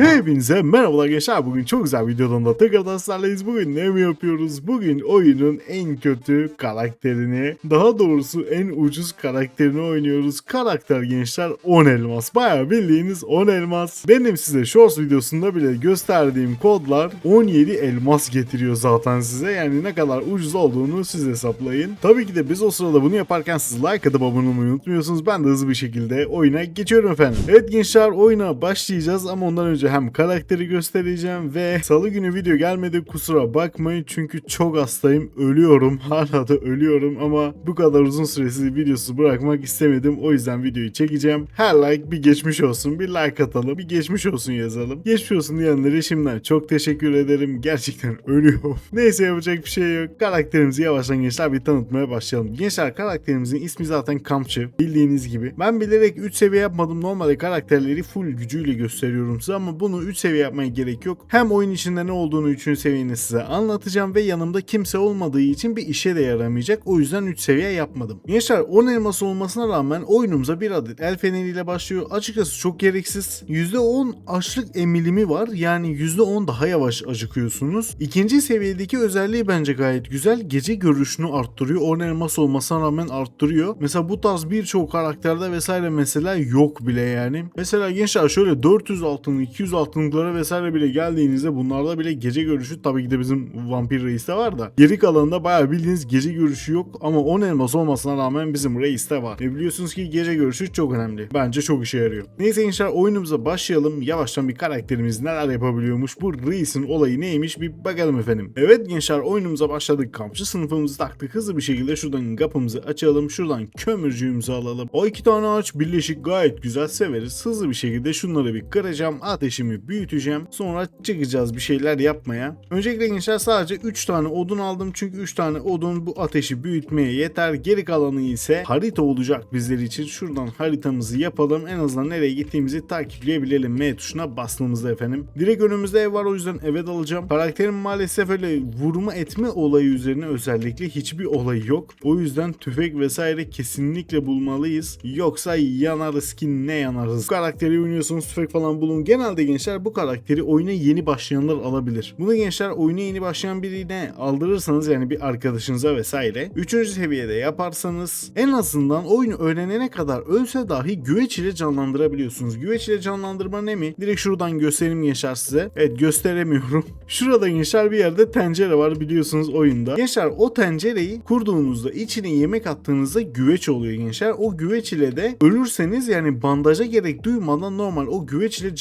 He Hepinize merhabalar gençler. Bugün çok güzel bir videodan da tekrardan sizlerleyiz. Bugün ne mi yapıyoruz? Bugün oyunun en kötü karakterini, daha doğrusu en ucuz karakterini oynuyoruz. Karakter gençler 10 elmas. Bayağı bildiğiniz 10 elmas. Benim size shorts videosunda bile gösterdiğim kodlar 17 elmas getiriyor zaten size. Yani ne kadar ucuz olduğunu siz hesaplayın. Tabii ki de biz o sırada bunu yaparken siz like atıp abone olmayı unutmuyorsunuz. Ben de hızlı bir şekilde oyuna geçiyorum efendim. Evet gençler oyuna başlayacağız ama ondan önce hem karakteri göstereceğim ve salı günü video gelmedi kusura bakmayın çünkü çok hastayım ölüyorum hala da ölüyorum ama bu kadar uzun süresiz videosu bırakmak istemedim o yüzden videoyu çekeceğim. Her like bir geçmiş olsun bir like atalım bir geçmiş olsun yazalım. Geçmiş olsun diyenlere şimdiden çok teşekkür ederim gerçekten ölüyorum. Neyse yapacak bir şey yok karakterimizi yavaştan gençler bir tanıtmaya başlayalım. Gençler karakterimizin ismi zaten Kampçı bildiğiniz gibi. Ben bilerek 3 seviye yapmadım normalde karakterleri full gücüyle gösteriyorum size ama bunu 3 seviye yapmaya gerek yok. Hem oyun içinde ne olduğunu 3. seviyeni size anlatacağım ve yanımda kimse olmadığı için bir işe de yaramayacak. O yüzden 3 seviye yapmadım. Gençler 10 elması olmasına rağmen oyunumuza bir adet el feneriyle başlıyor. Açıkçası çok gereksiz. %10 açlık emilimi var. Yani %10 daha yavaş acıkıyorsunuz. İkinci seviyedeki özelliği bence gayet güzel. Gece görüşünü arttırıyor. 10 elmas olmasına rağmen arttırıyor. Mesela bu tarz birçok karakterde vesaire mesela yok bile yani. Mesela gençler şöyle 400 altın, 200 altınlıklara vesaire bile geldiğinizde bunlarda bile gece görüşü tabii ki de bizim vampir reiste var da. Geri kalanında bayağı bildiğiniz gece görüşü yok ama 10 elmas olmasına rağmen bizim reiste var. E biliyorsunuz ki gece görüşü çok önemli. Bence çok işe yarıyor. Neyse gençler oyunumuza başlayalım. Yavaştan bir karakterimiz neler yapabiliyormuş. Bu reisin olayı neymiş bir bakalım efendim. Evet gençler oyunumuza başladık. Kampçı sınıfımızı taktık. Hızlı bir şekilde şuradan kapımızı açalım. Şuradan kömürcüğümüzü alalım. O iki tane ağaç birleşik gayet güzel severiz. Hızlı bir şekilde şunları bir kıracağım. Ateşimi büyüteceğim. Sonra çıkacağız bir şeyler yapmaya. Öncelikle gençler sadece 3 tane odun aldım. Çünkü 3 tane odun bu ateşi büyütmeye yeter. Geri kalanı ise harita olacak bizler için. Şuradan haritamızı yapalım. En azından nereye gittiğimizi takipleyebilelim. M tuşuna bastığımızda efendim. Direkt önümüzde ev var o yüzden eve dalacağım. Karakterim maalesef öyle vurma etme olayı üzerine özellikle hiçbir olayı yok. O yüzden tüfek vesaire kesinlikle bulmalıyız. Yoksa yanarız ki ne yanarız. Bu karakteri oynuyorsunuz tüfek falan bulun. Genelde gençler bu karakteri oyuna yeni başlayanlar alabilir. Bunu gençler oyuna yeni başlayan birine aldırırsanız yani bir arkadaşınıza vesaire 3. seviyede yaparsanız en azından oyunu öğrenene kadar ölse dahi güveç ile canlandırabiliyorsunuz. Güveç ile canlandırma ne mi? Direkt şuradan göstereyim gençler size. Evet gösteremiyorum. Şurada gençler bir yerde tencere var biliyorsunuz oyunda. Gençler o tencereyi kurduğunuzda içine yemek attığınızda güveç oluyor gençler. O güveç ile de ölürseniz yani bandaja gerek duymadan normal o güveç ile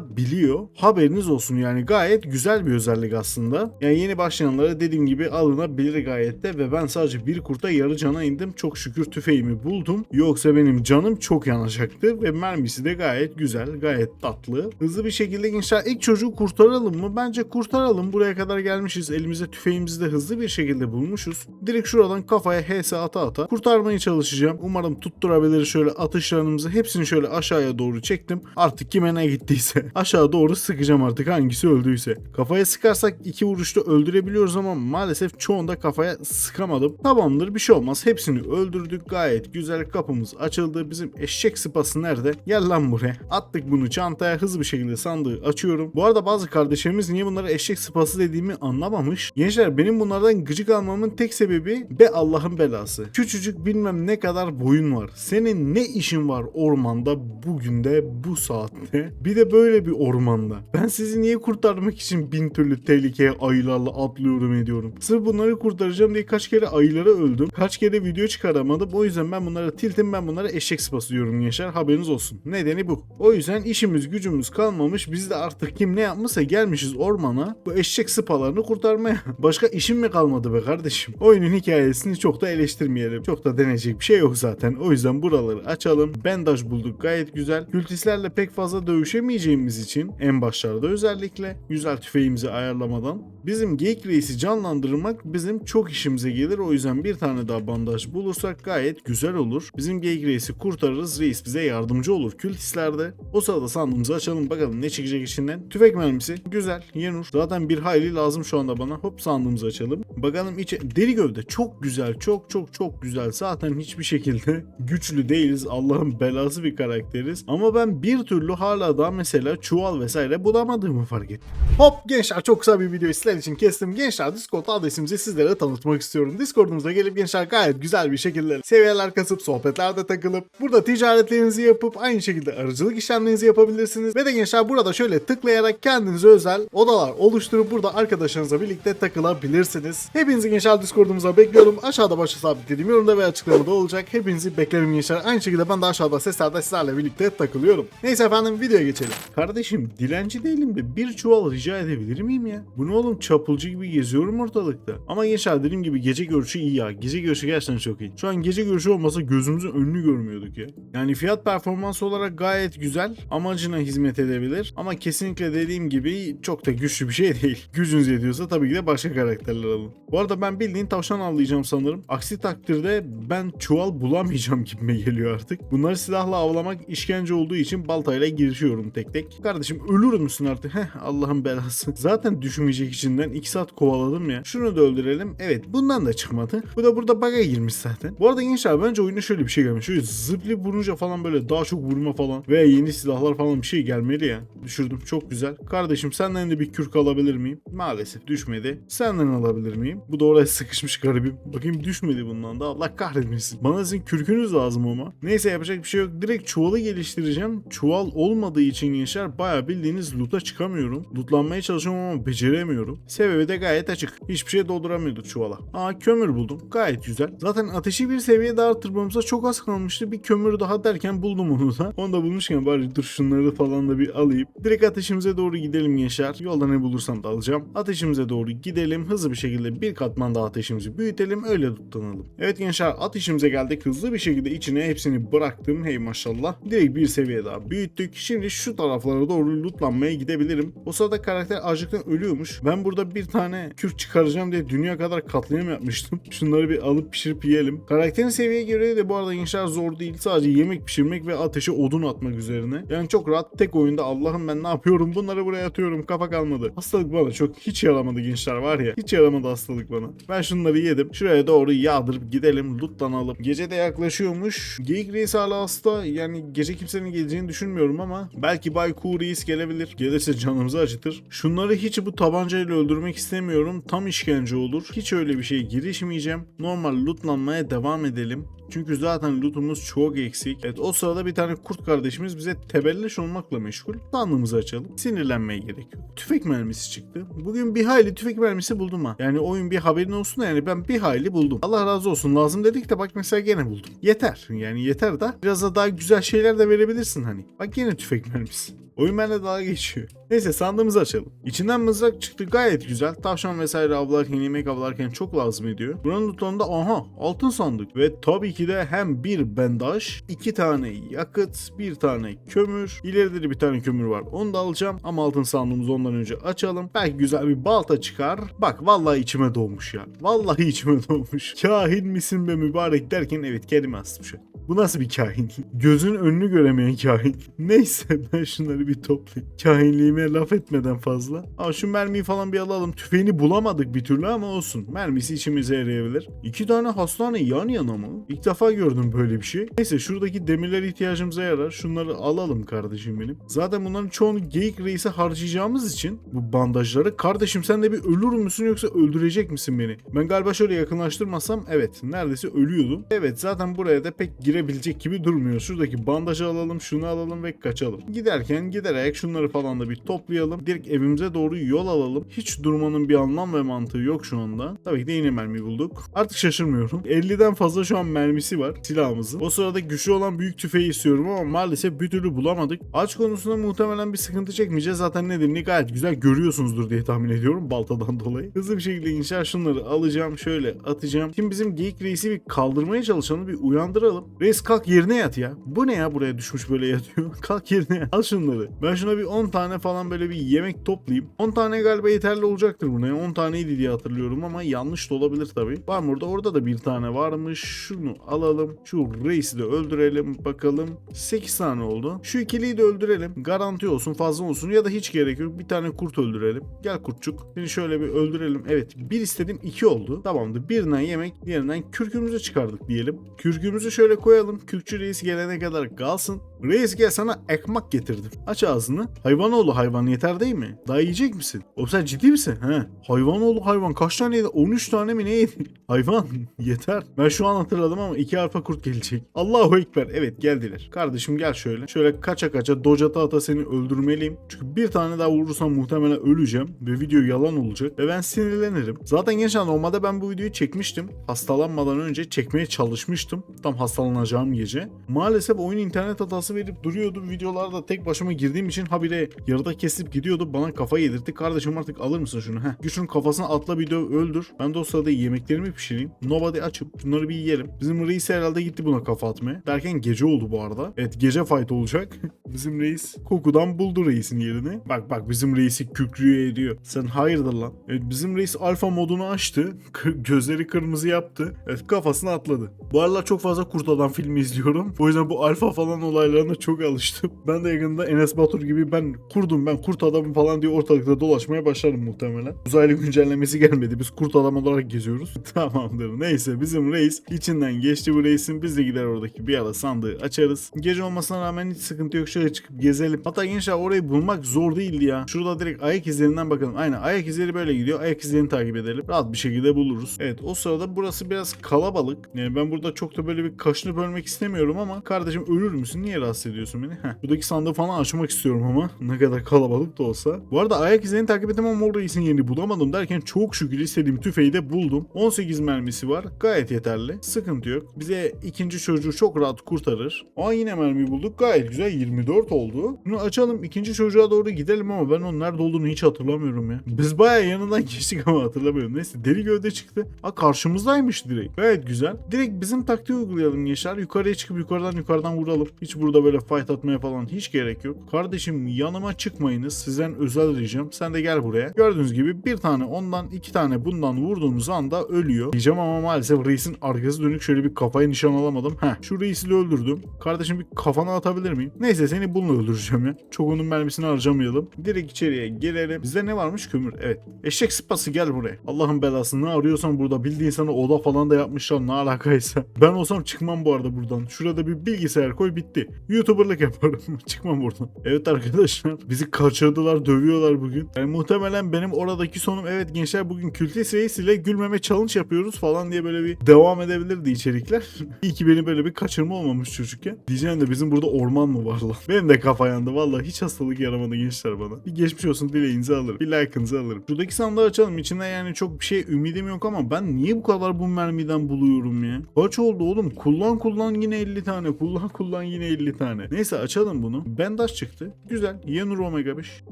canlandırılabiliyor. Haberiniz olsun yani gayet güzel bir özellik aslında. Yani yeni başlayanlara dediğim gibi alınabilir gayet de ve ben sadece bir kurta yarı cana indim. Çok şükür tüfeğimi buldum. Yoksa benim canım çok yanacaktı ve mermisi de gayet güzel, gayet tatlı. Hızlı bir şekilde gençler ilk çocuğu kurtaralım mı? Bence kurtaralım. Buraya kadar gelmişiz. Elimizde tüfeğimizi de hızlı bir şekilde bulmuşuz. Direkt şuradan kafaya HS ata ata kurtarmaya çalışacağım. Umarım tutturabilir şöyle atışlarımızı hepsini şöyle aşağıya doğru çektim. Artık kime ne gittiyse aşağı doğru sıkacağım artık hangisi öldüyse. Kafaya sıkarsak iki vuruşta öldürebiliyoruz ama maalesef çoğunda kafaya sıkamadım. Tamamdır bir şey olmaz. Hepsini öldürdük. Gayet güzel kapımız açıldı. Bizim eşek sıpası nerede? Gel lan buraya. Attık bunu çantaya hızlı bir şekilde sandığı açıyorum. Bu arada bazı kardeşlerimiz niye bunlara eşek sıpası dediğimi anlamamış. Gençler benim bunlardan gıcık almamın tek sebebi be Allah'ın belası. Küçücük bilmem ne kadar boyun var. Senin ne işin var ormanda bugün de bu saatte? Bir de böyle bir ormanda. Ben sizi niye kurtarmak için bin türlü tehlikeye ayılarla atlıyorum ediyorum. Sırf bunları kurtaracağım diye kaç kere ayılara öldüm. Kaç kere video çıkaramadım. O yüzden ben bunlara tiltim ben bunlara eşek sıpası diyorum gençler. Haberiniz olsun. Nedeni bu. O yüzden işimiz gücümüz kalmamış. Biz de artık kim ne yapmışsa gelmişiz ormana bu eşek sıpalarını kurtarmaya. Başka işim mi kalmadı be kardeşim? Oyunun hikayesini çok da eleştirmeyelim. Çok da deneyecek bir şey yok zaten. O yüzden buraları açalım. Bandaj bulduk gayet güzel. Kültistlerle pek fazla dövüşemeyeceğimiz için en başlarda özellikle güzel tüfeğimizi ayarlamadan bizim geyik reisi canlandırmak bizim çok işimize gelir. O yüzden bir tane daha bandaj bulursak gayet güzel olur. Bizim geyik reisi kurtarırız. Reis bize yardımcı olur kültistlerde. O sırada sandığımızı açalım bakalım ne çıkacak içinden. Tüfek mermisi güzel yenur. Zaten bir hayli lazım şu anda bana. Hop sandığımızı açalım. Bakalım içe deri gövde çok güzel çok çok çok güzel. Zaten hiçbir şekilde güçlü değiliz. Allah'ın belası bir karakteriz. Ama ben bir türlü hala daha mesela çuval vesaire bulamadığımı fark ettim. Hop gençler çok kısa bir video sizler için kestim. Gençler Discord adresimizi sizlere tanıtmak istiyorum. Discord'umuza gelip gençler gayet güzel bir şekilde seviyeler kasıp sohbetlerde takılıp burada ticaretlerinizi yapıp aynı şekilde aracılık işlemlerinizi yapabilirsiniz. Ve de gençler burada şöyle tıklayarak kendinize özel odalar oluşturup burada arkadaşlarınızla birlikte takılabilirsiniz. Hepinizi gençler Discord'umuza bekliyorum. Aşağıda başa sabitlediğim yorumda ve açıklamada olacak. Hepinizi beklerim gençler. Aynı şekilde ben de aşağıda seslerde sizlerle birlikte takılıyorum. Neyse efendim videoya geçelim. Kardeşim dilenci değilim de bir çuval rica edebilir miyim ya? Bu ne oğlum çapulcu gibi geziyorum ortalıkta. Ama gençler dediğim gibi gece görüşü iyi ya. Gece görüşü gerçekten çok iyi. Şu an gece görüşü olmasa gözümüzün önünü görmüyorduk ya. Yani fiyat performans olarak gayet güzel. Amacına hizmet edebilir. Ama kesinlikle dediğim gibi çok da güçlü bir şey değil. Gücünüz yetiyorsa tabii ki de başka karakterler alın. Bu arada ben bildiğin tavşan avlayacağım sanırım. Aksi takdirde ben çuval bulamayacağım gibime geliyor artık. Bunları silahla avlamak işkence olduğu için baltayla girişiyorum tek tek. Kardeşim ölür müsün artık? Heh Allah'ın belası. Zaten düşmeyecek içinden 2 saat kovaladım ya. Şunu da öldürelim. Evet bundan da çıkmadı. Bu da burada bug'a girmiş zaten. Bu arada gençler bence oyuna şöyle bir şey gelmiş. Şöyle zıplayıp vurunca falan böyle daha çok vurma falan veya yeni silahlar falan bir şey gelmeli ya. Düşürdüm çok güzel. Kardeşim senden de bir kürk alabilir miyim? Maalesef düşmedi. Senden alabilir miyim? Bu da oraya sıkışmış garibim. Bakayım düşmedi bundan da Allah kahretmesin. Bana sizin kürkünüz lazım ama. Neyse yapacak bir şey yok. Direkt çuvalı geliştireceğim. Çuval olmadığı için gençler baya bildiğiniz loot'a çıkamıyorum. Lootlanmaya çalışıyorum ama beceremiyorum. Sebebi de gayet açık. Hiçbir şey dolduramıyorduk çuvala. Aa kömür buldum. Gayet güzel. Zaten ateşi bir seviye daha arttırmamıza çok az kalmıştı. Bir kömür daha derken buldum onu da. Onu da bulmuşken bari dur şunları falan da bir alayım. Direkt ateşimize doğru gidelim gençler. Yolda ne bulursam da alacağım. Ateşimize doğru gidelim. Hızlı bir şekilde bir katman daha ateşimizi büyütelim. Öyle tutanalım. Evet gençler ateşimize geldik. Hızlı bir şekilde içine hepsini bıraktım. Hey maşallah. Direkt bir seviye daha büyüttük. Şimdi şu taraflara doğru lootlanmaya gidebilirim. O sırada karakter acıktan ölüyormuş. Ben burada bir tane kürk çıkaracağım diye dünya kadar katliam yapmıştım. Şunları bir alıp pişirip yiyelim. Karakterin seviye görevi de bu arada gençler zor değil. Sadece yemek pişirmek ve ateşe odun atmak üzerine. Yani çok rahat tek oyunda Allah'ım ben ne yapıyorum bunları buraya atıyorum kafa kalmadı. Hastalık bana çok hiç yaramadı gençler var ya. Hiç yaramadı hastalık bana. Ben şunları yedim. Şuraya doğru yağdırıp gidelim lootlanalım. Gece de yaklaşıyormuş. Geyik reis hala hasta. Yani gece kimsenin geleceğini düşünmüyorum ama belki Bay Ku reis gelebilir. Gelirse canımızı acıtır. Şunları hiç bu tabancayla öldürmek istemiyorum. Tam işkence olur. Hiç öyle bir şeye girişmeyeceğim. Normal lootlanmaya devam edelim. Çünkü zaten lootumuz çok eksik. Evet o sırada bir tane kurt kardeşimiz bize tebelleş olmakla meşgul. Sandığımızı açalım. Sinirlenmeye gerek yok. Tüfek mermisi çıktı. Bugün bir hayli tüfek mermisi buldum ha. Yani oyun bir haberin olsun yani ben bir hayli buldum. Allah razı olsun lazım dedik de bak mesela gene buldum. Yeter yani yeter da biraz da daha güzel şeyler de verebilirsin hani. Bak yine tüfek mermisi. Oyun benimle dalga geçiyor. Neyse sandığımızı açalım. İçinden mızrak çıktı gayet güzel. Tavşan vesaire avlarken, yemek avlarken çok lazım ediyor. Buranın lootlarında aha altın sandık. Ve tabii ki de hem bir bandaj, iki tane yakıt, bir tane kömür. İleride de bir tane kömür var. Onu da alacağım. Ama altın sandığımızı ondan önce açalım. Belki güzel bir balta çıkar. Bak vallahi içime doğmuş ya. Vallahi içime doğmuş. Kahin misin be mübarek derken evet kelime asmış. Bu nasıl bir kahin? Gözün önünü göremeyen kahin. Neyse ben şunları bir toplayayım. Kahinliğime laf etmeden fazla. Aa şu mermiyi falan bir alalım. Tüfeğini bulamadık bir türlü ama olsun. Mermisi içimize yarayabilir. İki tane hastane yan yana mı? İlk defa gördüm böyle bir şey. Neyse şuradaki demirler ihtiyacımıza yarar. Şunları alalım kardeşim benim. Zaten bunların çoğunu geyik reise harcayacağımız için bu bandajları. Kardeşim sen de bir ölür müsün yoksa öldürecek misin beni? Ben galiba şöyle yakınlaştırmasam evet neredeyse ölüyordum. Evet zaten buraya da pek girebilecek gibi durmuyor. Şuradaki bandajı alalım, şunu alalım ve kaçalım. Giderken giderek şunları falan da bir toplayalım. Direkt evimize doğru yol alalım. Hiç durmanın bir anlam ve mantığı yok şu anda. Tabii ki de yine mermi bulduk. Artık şaşırmıyorum. 50'den fazla şu an mermisi var silahımızın. O sırada güçlü olan büyük tüfeği istiyorum ama maalesef bir türlü bulamadık. Aç konusunda muhtemelen bir sıkıntı çekmeyeceğiz. Zaten nedenini gayet güzel görüyorsunuzdur diye tahmin ediyorum baltadan dolayı. Hızlı bir şekilde inşa şunları alacağım. Şöyle atacağım. Şimdi bizim geyik reisi bir kaldırmaya çalışalım. Bir uyandıralım. Reis kalk yerine yat ya. Bu ne ya buraya düşmüş böyle yatıyor. kalk yerine yat. Al şunları. Ben şuna bir 10 tane falan böyle bir yemek toplayayım. 10 tane galiba yeterli olacaktır buna. ya. 10 taneydi diye hatırlıyorum ama yanlış da olabilir tabii. Var mı? Orada da bir tane varmış. Şunu alalım. Şu reisi de öldürelim. Bakalım. 8 tane oldu. Şu ikiliyi de öldürelim. Garanti olsun fazla olsun ya da hiç gerek yok. Bir tane kurt öldürelim. Gel kurtçuk. Seni şöyle bir öldürelim. Evet bir istedim iki oldu. Tamamdır. Birinden yemek diğerinden kürkümüzü çıkardık diyelim. Kürkümüzü şöyle koyalım. Kürkçü reis gelene kadar kalsın. Reis gel sana ekmek getirdim. Aç ağzını. Hayvanoğlu hayvan yeter değil mi? Daha yiyecek misin? Oğlum sen ciddi misin? He. Hayvanoğlu hayvan kaç tane yedi? 13 tane mi ne yedi? Hayvan yeter. Ben şu an hatırladım ama iki alfa kurt gelecek. Allahu Ekber. Evet geldiler. Kardeşim gel şöyle. Şöyle kaça kaça docata ata seni öldürmeliyim. Çünkü bir tane daha vurursam muhtemelen öleceğim. Ve video yalan olacak. Ve ben sinirlenirim. Zaten gençler normalde ben bu videoyu çekmiştim. Hastalanmadan önce çekmeye çalışmıştım. Tam hastalanacağım gece. Maalesef oyun internet hatası verip duruyordu. Videolarda tek başıma girdiğim için habire yarıda kesip gidiyordu. Bana kafa yedirtti. Kardeşim artık alır mısın şunu? Heh. Güçün kafasına atla bir döv öldür. Ben de o sırada yemeklerimi pişireyim. Nobody açıp bunları bir yiyelim. Bizim reis herhalde gitti buna kafa atmaya. Derken gece oldu bu arada. Evet gece fight olacak. bizim reis kokudan buldu reisin yerini. Bak bak bizim reisi kükrüyor ediyor. Sen hayırdır lan. Evet bizim reis alfa modunu açtı. Gözleri kırmızı yaptı. Evet kafasına atladı. Bu aralar çok fazla Kurt Adam filmi izliyorum. O yüzden bu alfa falan olaylarına çok alıştım. Ben de yakında Enes Batur gibi ben kurdum ben kurt adamım falan diye ortalıkta dolaşmaya başlarım muhtemelen. Uzaylı güncellemesi gelmedi. Biz kurt adam olarak geziyoruz. Tamamdır. Neyse bizim reis içinden geçti bu reisin. Biz de gider oradaki bir ara sandığı açarız. Gece olmasına rağmen hiç sıkıntı yok. Şöyle çıkıp gezelim. Hatta gençler orayı bulmak zor değildi ya. Şurada direkt ayak izlerinden bakalım. Aynen ayak izleri böyle gidiyor. Ayak izlerini takip edelim. Rahat bir şekilde buluruz. Evet o sırada burası biraz kalabalık. Yani ben burada çok da böyle bir kaşınıp ölmek istemiyorum ama kardeşim ölür müsün? Niye rahatsız ediyorsun beni? Heh. Buradaki sandığı falan açmak istiyorum ama ne kadar kalabalık da olsa. Bu arada ayak izlerini takip ama orada reisin yerini bulamadım derken çok şükür istediğim tüfeği de buldum. 18 mermisi var. Gayet yeterli. Sıkıntı yok. Bize ikinci çocuğu çok rahat kurtarır. Aa yine mermi bulduk. Gayet güzel. 24 oldu. Bunu açalım. ikinci çocuğa doğru gidelim ama ben onun nerede olduğunu hiç hatırlamıyorum ya. Biz bayağı yanından geçtik ama hatırlamıyorum. Neyse deli gövde çıktı. Aa karşımızdaymış direkt. Gayet güzel. Direkt bizim taktiği uygulayalım Yaşar. Yukarıya çıkıp yukarıdan yukarıdan vuralım. Hiç burada böyle fight atmaya falan hiç gerek yok. Kardeşim yanıma çıkmayınız. Sizden özel ricam. Sen de gel buraya. Gördüğünüz gibi bir tane ondan iki tane bundan vurduğumuz anda ölüyor. Diyeceğim ama maalesef reisin arkası dönük şöyle bir kafayı nişan alamadım. Heh şu reisi de öldürdüm. Kardeşim bir kafana atabilir miyim? Neyse seni bununla öldüreceğim ya. Çok onun mermisini harcamayalım. Direkt içeriye gelelim. Bizde ne varmış? Kömür. Evet. Eşek sıpası gel buraya. Allah'ın belası ne arıyorsan burada bildiğin sana oda falan da yapmışlar ne alakaysa. Ben olsam çıkmam bu arada buradan. Şurada bir bilgisayar koy bitti. YouTuber'lık yaparım. çıkmam buradan. Evet arkadaşlar bizi kaçırdılar dövüyorlar bugün. Yani muhtemelen benim oradaki sonum evet gençler bugün Kültis Reis ile gülmeme challenge yapıyoruz falan diye böyle bir devam edebilirdi içerikler. İyi ki beni böyle bir kaçırma olmamış çocukken. Diyeceğim de bizim burada orman mı var lan? Benim de kafa yandı vallahi hiç hastalık yaramadı gençler bana. Bir geçmiş olsun dileğinizi alırım. Bir like'ınızı alırım. Şuradaki sandığı açalım. İçinde yani çok bir şey ümidim yok ama ben niye bu kadar bu mermiden buluyorum ya? Kaç oldu oğlum? Kullan kullan yine 50 tane. Kullan kullan yine 50 tane. Neyse açalım bunu. Bandaj çıktı. Güzel. Yenur Omega 5.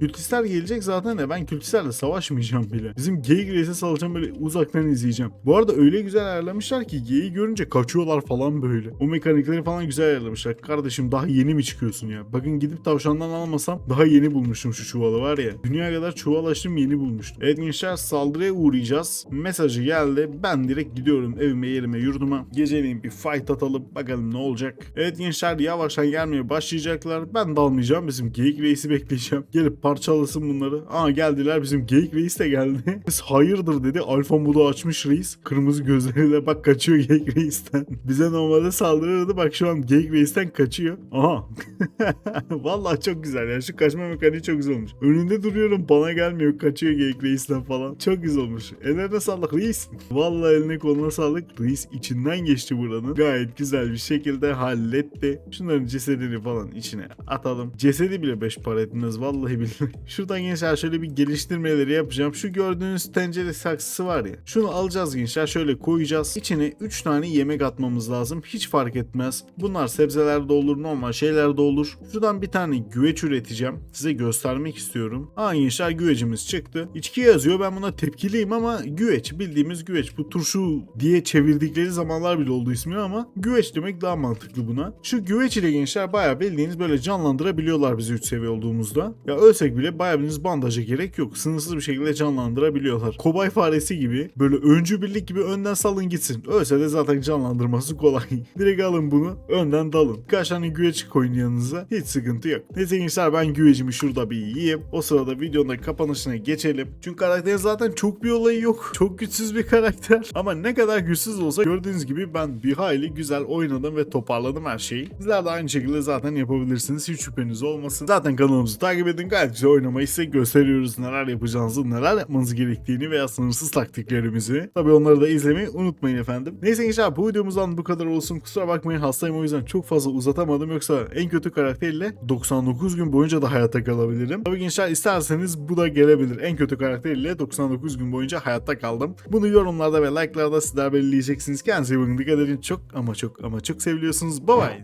Kültistler gelecek zaten de ben kültistlerle savaşmayacağım bile. Bizim Geyik Reis'e salacağım böyle uzaktan izleyeceğim. Bu arada öyle güzel ayarlamışlar ki Geyik'i görünce kaçıyorlar falan böyle. O mekanikleri falan güzel ayarlamışlar. Kardeşim daha yeni mi çıkıyorsun ya? Bakın gidip tavşandan almasam daha yeni bulmuştum şu çuvalı var ya. Dünya kadar çuval açtım yeni bulmuştum. Evet gençler saldırıya uğrayacağız. Mesajı geldi. Ben direkt gidiyorum evime yerime yurduma. Geceleyin bir fight atalım. Bakalım ne olacak. Evet gençler yavaştan gelmeye başlayacaklar. Ben dalmayacağım. Bizim geyik reisi bekleyeceğim. Gelip parçalasın bunları. Aa geldiler. Bizim geyik reis de geldi. Biz hayırdır dedi. Alfa modu açmış reis. Kırmızı gözleriyle bak kaçıyor geyik reisten. Bize normalde saldırırdı. Bak şu an geyik reisten kaçıyor. Aha. Vallahi çok güzel ya. Şu kaçma mekaniği çok güzel olmuş. Önünde duruyorum bana gelmiyor. Kaçıyor geyik reisten falan. Çok güzel olmuş. Ellerine sağlık reis. Vallahi eline koluna sağlık. Reis içinden geçti buranın. Gayet güzel bir şekilde halletti. Şunların cesedini falan içine atalım. Cesedi bile 5 para etmez. Vallahi billahi. Şuradan gençler şöyle bir geliştirmeleri yapacağım. Şu gördüğünüz tencere saksısı var ya. Şunu alacağız gençler. Şöyle koyacağız. İçine 3 tane yemek atmamız lazım. Hiç fark etmez. Bunlar sebzeler de olur. Normal şeyler de olur. Şuradan bir tane güveç üreteceğim. Size göstermek istiyorum. Aa gençler güvecimiz çıktı. İçki yazıyor. Ben buna tepkiliyim ama güveç. Bildiğimiz güveç. Bu turşu diye çevirdikleri zamanlar bile oldu ismi ama güveç demek daha mantıklı buna. Şu güveç ile gençler bayağı bildiğiniz böyle canlandırabiliyorlar bizi 3 seviye olduğumuzda. Ya ölsek bile bayağı bildiğiniz bandaja gerek yok. Sınırsız bir şekilde canlandırabiliyorlar. Kobay faresi gibi böyle öncü birlik gibi önden salın gitsin. Ölse de zaten canlandırması kolay. Direkt alın bunu önden dalın. Birkaç tane güveç koyun yanınıza. Hiç sıkıntı yok. Neyse gençler ben güvecimi şurada bir yiyeyim. O sırada videonun da kapanışına geçelim. Çünkü karakterin zaten çok bir olayı yok. Çok güçsüz bir karakter. Ama ne kadar güçsüz olsa gördüğünüz gibi ben bir hayli güzel oynadım ve toparladım her şeyi. Sizler de aynı şekilde zaten yapabilirsiniz. Hiç şüpheniz olmasın. Zaten kanalımızı takip edin. Gayet güzel oynamayı size gösteriyoruz. Neler yapacağınızı, neler yapmanız gerektiğini veya sınırsız taktiklerimizi. Tabii onları da izlemeyi unutmayın efendim. Neyse gençler bu videomuzdan bu kadar olsun. Kusura bakmayın hastayım o yüzden çok fazla uzatamadım. Yoksa en kötü karakterle 99 gün boyunca da hayatta kalabilirim. Tabii gençler isterseniz bu da gelebilir. En kötü karakteriyle 99 gün boyunca hayatta kaldım. Bunu yorumlarda ve like'larda sizler belirleyeceksiniz. Kendinize iyi bakın. Dikkat edin. Çok ama çok ama çok seviliyorsunuz. Bye bye.